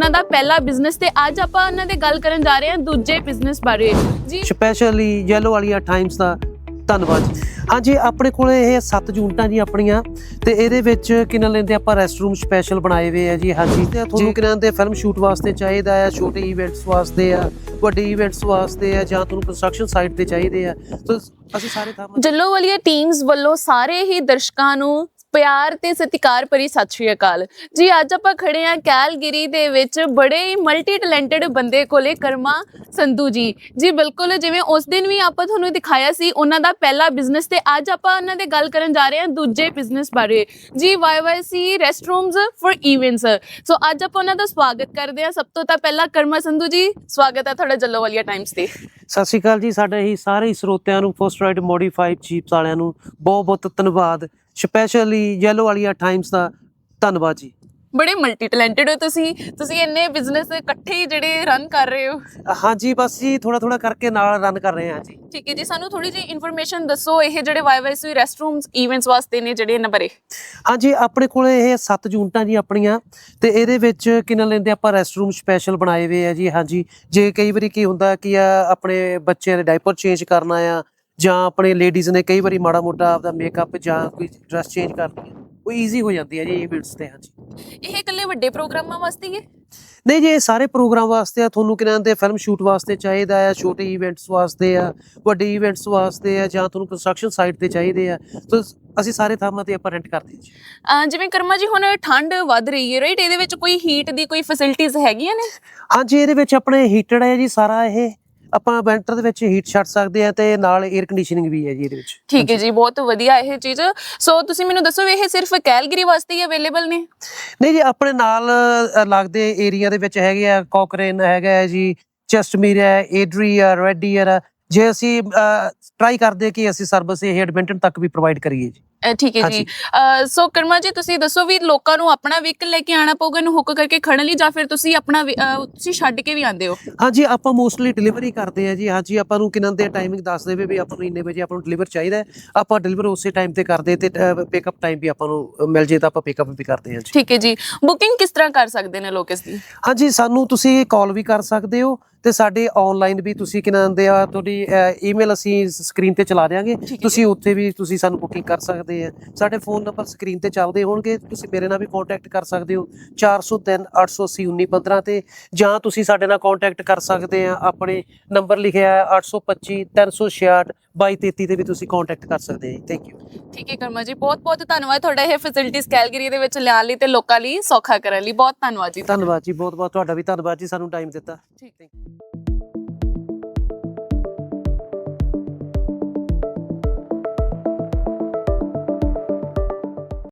ਉਹਨਾਂ ਦਾ ਪਹਿਲਾ ਬਿਜ਼ਨਸ ਤੇ ਅੱਜ ਆਪਾਂ ਉਹਨਾਂ ਦੇ ਗੱਲ ਕਰਨ ਜਾ ਰਹੇ ਹਾਂ ਦੂਜੇ ਬਿਜ਼ਨਸ ਬਾਰੇ। ਜੀ ਸਪੈਸ਼ਲੀ ਯੈਲੋ ਵਾਲੀਆ ਟਾਈਮਸ ਦਾ ਧੰਨਵਾਦ ਜੀ। ਹਾਂਜੀ ਆਪਣੇ ਕੋਲ ਇਹ 7 ਯੂਨਿਟਾਂ ਜੀ ਆਪਣੀਆਂ ਤੇ ਇਹਦੇ ਵਿੱਚ ਕਿੰਨਾ ਲੈਂਦੇ ਆਪਾਂ ਰੈਸਟ ਰੂਮ ਸਪੈਸ਼ਲ ਬਣਾਏ ਹੋਏ ਆ ਜੀ ਹਾਂਜੀ। ਤੇ ਤੁਹਾਨੂੰ ਕਿੰਨਾ ਦੇ ਫਿਲਮ ਸ਼ੂਟ ਵਾਸਤੇ ਚਾਹੀਦਾ ਆ ਛੋਟੇ ਇਵੈਂਟਸ ਵਾਸਤੇ ਆ ਵੱਡੇ ਇਵੈਂਟਸ ਵਾਸਤੇ ਆ ਜਾਂ ਤੁਹਾਨੂੰ ਕੰਸਟਰਕਸ਼ਨ ਸਾਈਟ ਤੇ ਚਾਹੀਦੇ ਆ ਤਾਂ ਅਸੀਂ ਸਾਰੇ ਕੰਮ ਜੱਲੋ ਵਾਲੀਆ ਟੀਮਸ ਵੱਲੋਂ ਸਾਰੇ ਹੀ ਦਰਸ਼ਕਾਂ ਨੂੰ ਪਿਆਰ ਤੇ ਸਤਿਕਾਰ ਭਰੀ ਸਤਿ ਸ਼੍ਰੀ ਅਕਾਲ। ਜੀ, ਅੱਜ ਆਪਾਂ ਖੜੇ ਆ ਕੈਲਗਰੀ ਦੇ ਵਿੱਚ ਬੜੇ ਹੀ ਮਲਟੀ ਟੈਲੈਂਟਡ ਬੰਦੇ ਕੋਲੇ, ਕਰਮਾ ਸੰਧੂ ਜੀ। ਜੀ, ਬਿਲਕੁਲ ਜਿਵੇਂ ਉਸ ਦਿਨ ਵੀ ਆਪਾਂ ਤੁਹਾਨੂੰ ਦਿਖਾਇਆ ਸੀ, ਉਹਨਾਂ ਦਾ ਪਹਿਲਾ ਬਿਜ਼ਨਸ ਤੇ ਅੱਜ ਆਪਾਂ ਉਹਨਾਂ ਦੇ ਗੱਲ ਕਰਨ ਜਾ ਰਹੇ ਹਾਂ ਦੂਜੇ ਬਿਜ਼ਨਸ ਬਾਰੇ। ਜੀ YYC restrooms for events so ਅੱਜ ਆਪਾਂ ਉਹਨਾਂ ਦਾ ਸਵਾਗਤ ਕਰਦੇ ਹਾਂ। ਸਭ ਤੋਂ ਤਾਂ ਪਹਿਲਾਂ ਕਰਮਾ ਸੰਧੂ ਜੀ, ਸਵਾਗਤ ਹੈ ਤੁਹਾਡਾ ਜੱਲੋਵਾਲੀਆ ਟਾਈਮਸ ਤੇ। ਸਤਿ ਸ਼੍ਰੀ ਅਕਾਲ ਜੀ। ਸਾਡੇ ਹੀ ਸਾਰੇ ਸਰੋਤਿਆਂ ਨੂੰ ਫਸਟ ਮੋਡੀਫਾਈਡ ਜੀਪਸ ਵਾਲਿਆਂ ਨੂੰ ਬਹੁਤ ਬਹੁਤ ਧੰਨਵਾਦ। ਸਪੈਸ਼ਲੀ ਯੈਲੋ ਵਾਲੀਆ ਟਾਈਮਸ ਦਾ ਧੰਨਵਾਦ ਜੀ। ਬੜੇ ਮਲਟੀ ਟੈਲੈਂਟਡ ਹੋ ਤੁਸੀਂ। ਤੁਸੀਂ ਇੰਨੇ ਬਿਜ਼ਨਸ ਇਕੱਠੇ ਜਿਹੜੇ ਰਨ ਕਰ ਰਹੇ ਹੋ। ਹਾਂਜੀ ਬਸ ਜੀ ਥੋੜਾ ਥੋੜਾ ਕਰਕੇ ਨਾਲ ਰਨ ਕਰ ਰਹੇ ਹਾਂ ਜੀ। ਠੀਕ ਹੈ ਜੀ ਸਾਨੂੰ ਥੋੜੀ ਜਿਹੀ ਇਨਫੋਰਮੇਸ਼ਨ ਦੱਸੋ ਇਹ ਜਿਹੜੇ YYC ਰੈਸਟਰੂਮਸ ਇਵੈਂਟਸ ਵਾਸਤੇ ਨੇ ਜਿਹੜੇ ਇਹਨਾਂ ਬਾਰੇ। ਹਾਂਜੀ ਆਪਣੇ ਕੋਲ ਇਹ 7 ਯੂਨਿਟਾਂ ਜੀ ਆਪਣੀਆਂ ਤੇ ਇਹਦੇ ਵਿੱਚ ਕਿੰਨਾ ਲੈਂਦੇ ਆਪਾਂ ਰੈਸਟ ਰੂਮ ਸਪੈਸ਼ਲ ਬਣਾਏ ਹੋਏ ਆ ਜੀ। ਹਾਂਜੀ ਜੇ ਕਈ ਵਾਰੀ ਕੀ ਹੁੰਦਾ ਕਿ ਆ ਆਪਣੇ ਬੱਚਿਆਂ ਦੇ ਡਾਈਪਰ ਚੇਂਜ ਕਰਨਾ ਆ ਜਾਂ ਆਪਣੇ ਲੇਡੀਜ਼ ਨੇ ਕਈ ਵਾਰੀ ਮਾੜਾ ਮੋਟਾ ਆਪਦਾ ਮੇਕਅਪ ਜਾਂ ਕੋਈ ਡਰੈਸ ਚੇਂਜ ਕਰਨੀ ਆ ਉਹ ਈਜ਼ੀ ਹੋ ਜਾਂਦੀ ਹੈ ਜੀ ਇਵੈਂਟਸ ਤੇ ਹਾਂਜੀ। ਇਹ ਇਕੱਲੇ ਵੱਡੇ ਪ੍ਰੋਗਰਾਮਾਂ ਵਾਸਤੇ ਹੀ ਹੈ? ਨਹੀਂ ਜੀ ਇਹ ਸਾਰੇ ਪ੍ਰੋਗਰਾਮ ਵਾਸਤੇ ਆ ਤੁਹਾਨੂੰ ਕਿਨਾਂ ਦੇ ਫਿਲਮ ਸ਼ੂਟ ਵਾਸਤੇ ਚਾਹੀਦਾ ਆ ਛੋਟੇ ਇਵੈਂਟਸ ਵਾਸਤੇ ਆ ਵੱਡੇ ਇਵੈਂਟਸ ਵਾਸਤੇ ਆ ਜਾਂ ਤੁਹਾਨੂੰ ਕੰਸਟਰਕਸ਼ਨ ਸਾਈਟ ਤੇ ਚਾਹੀਦੇ ਆ ਤਾਂ ਅਸੀਂ ਸਾਰੇ ਥਾਵਾਂ ਤੇ ਆਪਾਂ ਰੈਂਟ ਕਰਦੇ ਹਾਂ ਜੀ। ਜਿਵੇਂ ਕਰਮਾ ਜੀ ਹੁਣ ਠੰਡ ਵੱਧ ਰਹੀ ਹੈ ਰਾਈਟ ਇਹਦੇ ਵਿੱਚ ਕੋਈ ਹੀਟ ਦੀ ਕੋਈ ਫੈਸਿਲਿਟੀਆਂ ਹੈਗੀਆਂ ਨੇ? ਹਾਂਜੀ ਇਹਦੇ ਵਿੱਚ ਆਪਣੇ ਹੀਟਡ ਹੈ ਜੀ ਸਾਰਾ ਇਹ। ਆਪਾਂ ਵੈਂਟਰ ਦੇ ਵਿੱਚ ਹੀਟ ਛੱਡ ਸਕਦੇ ਆ ਤੇ ਨਾਲ 에ਅਰ ਕੰਡੀਸ਼ਨਿੰਗ ਵੀ ਹੈ ਜੀ ਇਹਦੇ ਵਿੱਚ। ਠੀਕ ਹੈ ਜੀ ਬਹੁਤ ਵਧੀਆ ਇਹ ਚੀਜ਼। ਸੋ ਤੁਸੀਂ ਮੈਨੂੰ ਦੱਸੋ ਇਹ ਸਿਰਫ ਕੈਲਗਰੀ ਵਾਸਤੇ ਹੀ ਅਵੇਲੇਬਲ ਨੇ? ਨਹੀਂ ਜੀ ਆਪਣੇ ਨਾਲ ਲੱਗਦੇ ਏਰੀਆ ਦੇ ਵਿੱਚ ਹੈਗੇ ਆ ਕੋਕਰੇਨ ਹੈਗਾ ਹੈ ਜੀ ਚੈਸਟਮੀਰ ਹੈ ਏਡਰੀ ਆ ਰੈਡੀਅਰ ਆ ਜੇ ਅਸੀਂ ਟਰਾਈ ਕਰਦੇ ਕਿ ਅਸੀਂ ਸਰਵਿਸ ਇਹ ਐਡਮਿੰਟਨ ਤੱਕ ਵੀ ਪ੍ਰੋਵਾਈਡ ਕਰੀਏ ਜੀ। ਠੀਕ ਹੈ ਜੀ। ਹਾਂਜੀ। ਸੋ ਕਰਮਾ ਜੀ ਤੁਸੀਂ ਦੱਸੋ ਵੀ ਲੋਕਾਂ ਨੂੰ ਆਪਣਾ ਵਹੀਕਲ ਲੈ ਕੇ ਆਣਾ ਪਊਗਾ ਇਹਨੂੰ ਹੁੱਕ ਕਰਕੇ ਖੜਨ ਲਈ ਜਾਂ ਫਿਰ ਤੁਸੀਂ ਆਪਣਾ ਤੁਸੀਂ ਛੱਡ ਕੇ ਵੀ ਆਉਂਦੇ ਹੋ? ਹਾਂਜੀ ਆਪਾਂ ਮੋਸਟਲੀ ਡਿਲੀਵਰੀ ਕਰਦੇ ਆ ਜੀ। ਹਾਂਜੀ ਆਪਾਂ ਨੂੰ ਕਿਨਾਂ ਦੇ ਟਾਈਮਿੰਗ ਦੱਸ ਦੇਵੇ ਵੀ ਆਪਾਂ ਨੂੰ ਇੰਨੇ ਵਜੇ ਆਪਾਂ ਨੂੰ ਡਿਲੀਵਰ ਚਾਹੀਦਾ ਹੈ। ਆਪਾਂ ਡਿਲੀਵਰ ਉਸੇ ਟਾਈਮ ਤੇ ਕਰਦੇ ਤੇ ਪਿਕਅਪ ਟਾਈਮ ਵੀ ਆਪਾਂ ਨੂੰ ਅ, ਮਿਲ ਜੇ ਤਾਂ ਆਪਾਂ ਪਿਕਅਪ ਵੀ ਕਰਦੇ ਹਾਂ ਜੀ। ਠੀਕ ਹੈ ਜੀ। ਬੁਕਿੰਗ ਕਿਸ ਤਰ੍ਹਾਂ ਕਰ ਸਕਦੇ ਨੇ ਲੋਕ ਇਸ ਦੀ? ਹਾਂਜੀ ਸਾਨੂੰ ਤੁਸੀਂ ਕਾਲ ਵੀ ਕਰ ਸਕਦੇ ਹੋ। ਤੇ ਸਾਡੇ ਆਨਲਾਈਨ ਵੀ ਤੁਸੀਂ ਕਿਨਾਂ ਦੇ ਆ ਤੁਹਾਡੀ ਈਮੇਲ ਅਸੀਂ ਸਕਰੀਨ ਤੇ ਚਲਾ ਦਿਆਂਗੇ। ਹੈ ਤੁਸੀਂ ਉੱਥੇ ਵੀ ਤੁਸੀਂ ਸਾਨੂੰ ਬੁਕਿੰਗ ਕਰ ਸਕਦੇ ਆ। ਸਾਡੇ ਫੋਨ ਨੰਬਰ ਸਕਰੀਨ ਤੇ ਚੱਲਦੇ ਹੋਣਗੇ। ਤੁਸੀਂ ਮੇਰੇ ਨਾਲ ਵੀ ਕੰਟੈਕਟ ਕਰ ਸਕਦੇ ਹੋ। 403 880 1915 ਤੇ। ਜਾਂ ਤੁਸੀਂ ਸਾਡੇ ਨਾਲ ਕੰਟੈਕਟ ਕਰ ਸਕਦੇ ਆ। ਆਪਣੇ ਨੰਬਰ ਲਿਖਿਆ ਹੈ 825 366 2233 ਤੇ ਵੀ ਤੁਸੀਂ ਕੰਟੈਕਟ ਕਰ ਸਕਦੇ ਆ ਥੈਂਕ ਯੂ ਠੀਕ ਹੈ ਕਰਮਾ ਜੀ ਬਹੁਤ ਬਹੁਤ ਧੰਨਵਾਦ ਤੁਹਾਡਾ ਇਹ ਫੈਸਿਲਿਟੀਜ਼ ਕੈਲਗਰੀ ਦੇ ਵਿੱਚ ਲਿਆਉਣ ਲਈ ਤੇ ਲੋਕਾਂ ਲਈ ਸੌਖਾ ਕਰਨ ਲਈ। ਬਹੁਤ ਧੰਨਵਾਦ ਜੀ। ਧੰਨਵਾਦ ਜੀ ਬਹੁਤ ਬਹੁਤ ਤੁਹਾਡਾ ਵੀ ਧੰਨਵਾਦ ਜੀ ਸਾਨੂੰ ਟਾਈਮ ਦਿੱਤਾ। ਠੀਕ।